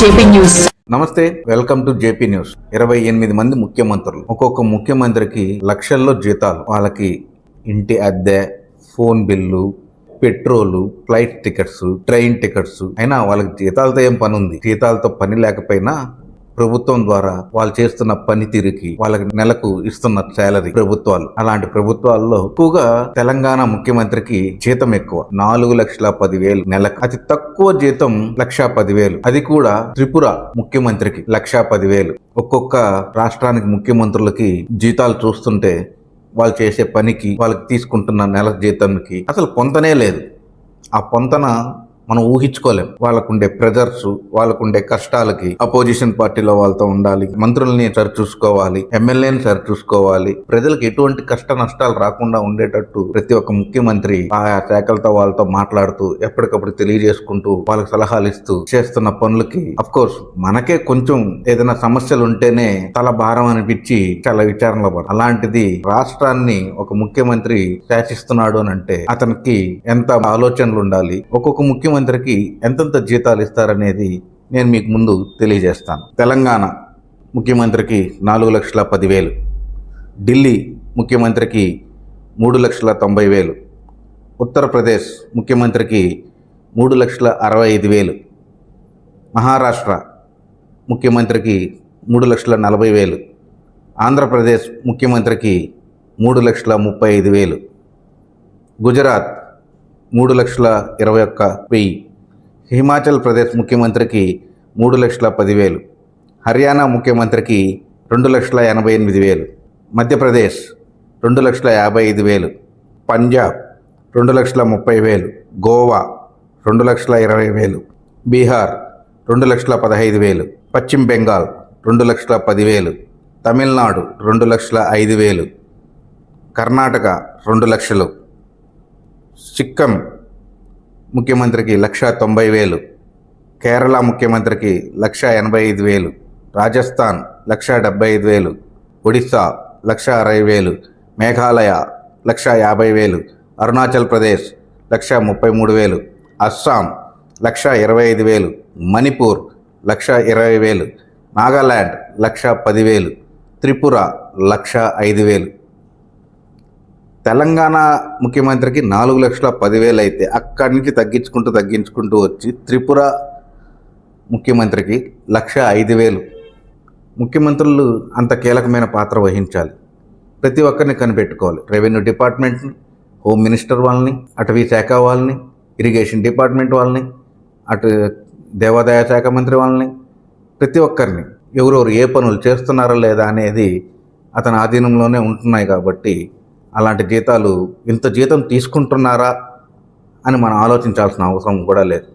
JP నమస్తే welcome to JP news. ఇరవై ఎనిమిది మంది ముఖ్యమంత్రులు. ఒక్కొక్క ముఖ్యమంత్రికి లక్షల్లో జీతాలు. వాళ్ళకి ఇంటి అద్దె phone bill petrol flight tickets train tickets. అయినా వాళ్ళకి జీతాలతో ఏం పని ఉంది జీతాలతో పని లేకపోయినా ప్రభుత్వం ద్వారా వాళ్ళు చేస్తున్న పనితీరుకి వాళ్ళకి నెలకు ఇస్తున్న శాలరీ ప్రభుత్వాలు. అలాంటి ప్రభుత్వాల్లో ఎక్కువగా తెలంగాణ ముఖ్యమంత్రికి జీతం ఎక్కువ. నాలుగు లక్షల పదివేలు నెలకు. అతి తక్కువ జీతం లక్ష పదివేలు. అది కూడా త్రిపుర ముఖ్యమంత్రికి లక్ష పదివేలు. ఒక్కొక్క రాష్ట్రానికి ముఖ్యమంత్రులకి జీతాలు చూస్తుంటే వాళ్ళు చేసే పనికి వాళ్ళకి తీసుకుంటున్న నెల జీతానికి అసలు పొంతనే లేదు. ఆ పొంతన మనం ఊహించుకోలేం. వాళ్ళకుండే ప్రెజర్స్ వాళ్ళకుండే కష్టాలకి అపోజిషన్ పార్టీలో వాళ్ళతో ఉండాలి. మంత్రుల్ని సరి చూసుకోవాలి ఎమ్మెల్యేని సరి చూసుకోవాలి. ప్రజలకు ఎటువంటి కష్ట నష్టాలు రాకుండా ఉండేటట్టు ప్రతి ఒక్క ముఖ్యమంత్రి ఆయా శాఖలతో వాళ్ళతో మాట్లాడుతూ ఎప్పటికప్పుడు తెలియజేసుకుంటూ వాళ్ళకి సలహాలు ఇస్తూ చేస్తున్న పనులకి అఫ్ కోర్స్ మనకే కొంచెం ఏదైనా సమస్యలు ఉంటేనే తల భారం అనిపించి చాలా విచారణలో పడు అలాంటిది రాష్ట్రాన్ని ఒక ముఖ్యమంత్రి శాసిస్తున్నాడు అని అంటే అతనికి ఎంత ఆలోచనలు ఉండాలి? ఒక్కొక్క ముఖ్యమంత్రి ముఖ్యమంత్రికి ఎంతెంత జీతాలు ఇస్తారనేది నేను మీకు ముందు తెలియజేస్తాను. తెలంగాణ ముఖ్యమంత్రికి నాలుగు లక్షల పదివేలు. ఢిల్లీ ముఖ్యమంత్రికి మూడు లక్షల తొంభై వేలు ఉత్తరప్రదేశ్ ముఖ్యమంత్రికి మూడు లక్షల అరవై ఐదు వేలు మహారాష్ట్ర ముఖ్యమంత్రికి మూడు లక్షల నలభై వేలు ఆంధ్రప్రదేశ్ ముఖ్యమంత్రికి మూడు లక్షల ముప్పై ఐదు వేలు గుజరాత్ మూడు లక్షల ఇరవై ఒక్క వెయ్యి. హిమాచల్ ప్రదేశ్ ముఖ్యమంత్రికి మూడు లక్షల పదివేలు. హర్యానా ముఖ్యమంత్రికి రెండు లక్షల ఎనభై ఎనిమిది వేలు. మధ్యప్రదేశ్ రెండు లక్షల యాభై ఐదు వేలు. పంజాబ్ రెండు లక్షల ముప్పై వేలు. గోవా రెండు లక్షల ఇరవై వేలు. బీహార్ రెండు లక్షల పదహైదు వేలు. పశ్చిమ బెంగాల్ రెండు లక్షల పదివేలు తమిళనాడు రెండు లక్షల ఐదు వేలు. కర్ణాటక రెండు లక్షలు. సిక్కం ముఖ్యమంత్రికి లక్ష తొంభై వేలు కేరళ ముఖ్యమంత్రికి లక్ష ఎనభై ఐదు వేలు రాజస్థాన్ లక్ష డెబ్బై ఐదు వేలు ఒడిస్సా లక్ష అరవై వేలు మేఘాలయ లక్ష యాభై వేలు అరుణాచల్ ప్రదేశ్ లక్ష ముప్పై మూడు వేలు అస్సాం లక్ష ఇరవై ఐదు వేలు మణిపూర్ లక్ష ఇరవై వేలు నాగాల్యాండ్ లక్ష పదివేలు త్రిపుర లక్ష ఐదు వేలు. తెలంగాణ ముఖ్యమంత్రికి నాలుగు లక్షల పదివేలు అయితే అక్కడి నుంచి తగ్గించుకుంటూ తగ్గించుకుంటూ వచ్చి త్రిపుర ముఖ్యమంత్రికి లక్ష ఐదు వేలు. ముఖ్యమంత్రులు అంత కీలకమైన పాత్ర వహించాలి. ప్రతి ఒక్కరిని కనిపెట్టుకోవాలి. రెవెన్యూ డిపార్ట్మెంట్ని హోమ్ మినిస్టర్ వాళ్ళని అటవీ శాఖ వాళ్ళని ఇరిగేషన్ డిపార్ట్మెంట్ వాళ్ళని అటు దేవాదాయ శాఖ మంత్రి వాళ్ళని ప్రతి ఒక్కరిని ఎవరెవరు ఏ పనులు చేస్తున్నారా లేదా అనేది అతని ఆధీనంలోనే ఉంటున్నాయి కాబట్టి అలాంటి జీతాలు ఇంత జీతం తీసుకుంటున్నారా అని మనం ఆలోచించాల్సిన అవసరం కూడా లేదు.